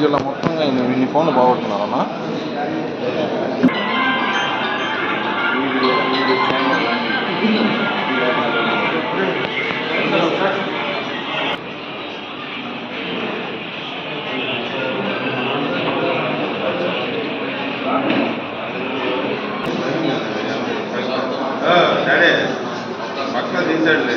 జిల్లా మొత్తంగా ఇన్ని ఇన్ని ఫోన్లు బాగొట్టున్నారన్నా సరే పక్కన తీసాడులే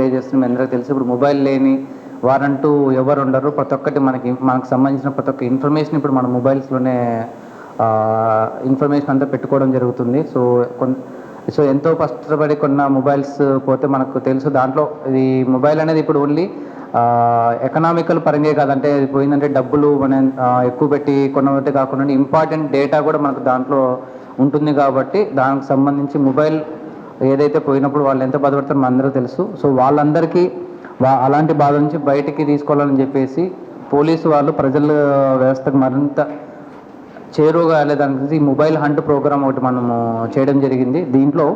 ప్లే చేస్తున్నాం అందరికీ తెలుసు. ఇప్పుడు మొబైల్ లేని వారంటూ ఎవరు ఉండరు. ప్రతి ఒక్కటి మనకి మనకు సంబంధించిన ప్రతి ఒక్క ఇన్ఫర్మేషన్ ఇప్పుడు మన మొబైల్స్లోనే ఇన్ఫర్మేషన్ అంతా పెట్టుకోవడం జరుగుతుంది. సో కొన్ సో ఎంతో కష్టపడి కొన్న మొబైల్స్ పోతే మనకు తెలుసు దాంట్లో ఇది మొబైల్ అనేది ఇప్పుడు ఓన్లీ ఎకనామికల్ పరంగా కాదంటే పోయిందంటే డబ్బులు మన ఎక్కువ పెట్టి కొన్నట్టే కాకుండా ఇంపార్టెంట్ డేటా కూడా మనకు దాంట్లో ఉంటుంది కాబట్టి దానికి సంబంధించి మొబైల్ ఏదైతే పోయినప్పుడు వాళ్ళు ఎంత బాధపడతారో అందరూ తెలుసు. సో వాళ్ళందరికీ వా అలాంటి బాధ నుంచి బయటికి తీసుకోవాలని చెప్పేసి పోలీసు వాళ్ళు ప్రజల వ్యవస్థకు మరింత చేరువగా వెళ్ళేదానికి ఈ మొబైల్ హంట్ ప్రోగ్రామ్ ఒకటి మనము చేయడం జరిగింది. దీంట్లో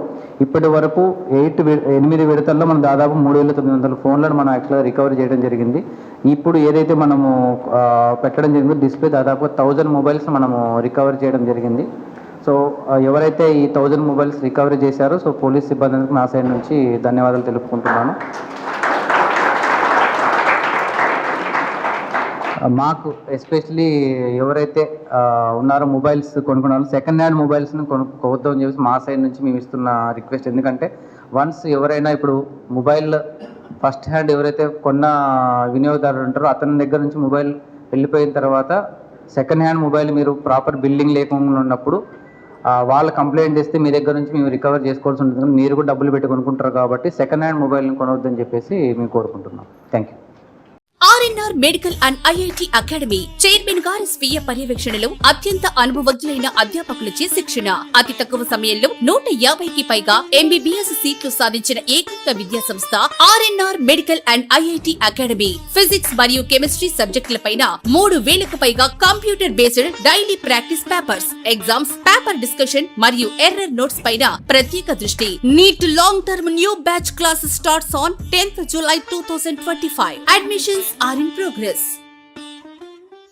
ఇప్పటి వరకు ఎయిట్ ఎనిమిది విడతల్లో మనం దాదాపు మూడు వేల తొమ్మిది వందల ఫోన్లను మనం యాక్చువల్గా రికవరీ చేయడం జరిగింది. ఇప్పుడు ఏదైతే మనము పెట్టడం జరిగిందో డిస్ప్లే దాదాపు థౌజండ్ మొబైల్స్ మనము రికవరీ చేయడం జరిగింది. సో ఎవరైతే ఈ థౌజండ్ మొబైల్స్ రికవరీ చేశారో సో పోలీస్ సిబ్బందికి నా సైడ్ నుంచి ధన్యవాదాలు తెలుపుకుంటున్నాను. మాకు ఎస్పెషలీ ఎవరైతే ఉన్నారో మొబైల్స్ కొనుక్కున్నారో సెకండ్ హ్యాండ్ మొబైల్స్ని కొనుక్కోవద్దు అని చెప్పేసి మా సైడ్ నుంచి మేము ఇస్తున్న రిక్వెస్ట్. ఎందుకంటే వన్స్ ఎవరైనా ఇప్పుడు మొబైల్ ఫస్ట్ హ్యాండ్ ఎవరైతే కొన్న వినియోగదారులు ఉంటారో అతని దగ్గర నుంచి మొబైల్ వెళ్ళిపోయిన తర్వాత సెకండ్ హ్యాండ్ మొబైల్ మీరు ప్రాపర్ బిల్డింగ్ లేకుండా ఉన్నప్పుడు వాళ్ళు కంప్లైంట్ చేస్తే మీ దగ్గర నుంచి మేము రికవర్ చేసుకోవాల్సి ఉంటుంది. మీరు కూడా డబ్బులు పెట్టి కొనుక్కుంటారు కాబట్టి సెకండ్ హ్యాండ్ మొబైల్ని కొనవద్దని చెప్పేసి మేము కోరుకుంటున్నాం. Thank you RNR medical and IIT academy chairman గారి స్వీయ పర్యవేక్షణలో అత్యంత అనుభవజ్ఞులైన అధ్యాపకులచే శిక్షణ. అతి తక్కువ సమయంలో నూట యాభైకి పైగా ఎంబీబీఎస్ సీట్లు సాధించిన ఏకైక విద్యా సంస్థ RNR medical and IIT academy. Physics మరియు కెమిస్ట్రీ సబ్జెక్టులపైన మూడు వేలకు పైగా computer based daily practice papers exams paper discussion మరియు ఎర్రర్ నోట్స్ పైన ప్రత్యేక దృష్టి. NEET long term new batch classes starts on tenth July two thousand twenty five admissions are are in progress.